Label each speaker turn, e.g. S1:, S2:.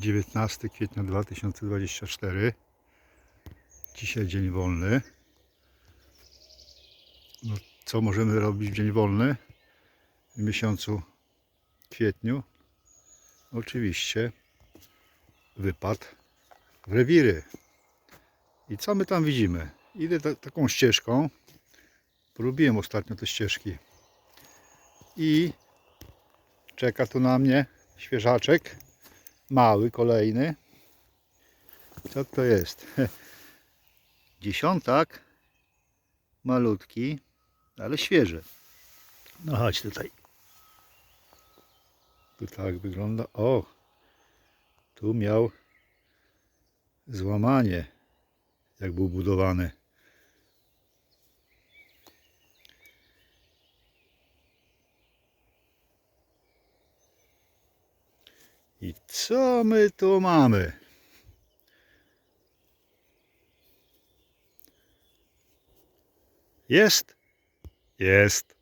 S1: 19 kwietnia 2024. Dzisiaj dzień wolny. No, co możemy robić w dzień wolny w miesiącu kwietniu? Oczywiście wypad w rewiry. I co my tam widzimy? Idę ta, taką ścieżką. Polubiłem ostatnio te ścieżki. I czeka tu na mnie świeżaczek. Mały, kolejny. Co to jest? Dziesiątak. Malutki, ale świeży. No chodź tutaj. Tu tak wygląda. O! Tu miał złamanie, jak był budowany. I co my tu mamy? Jest? Jest.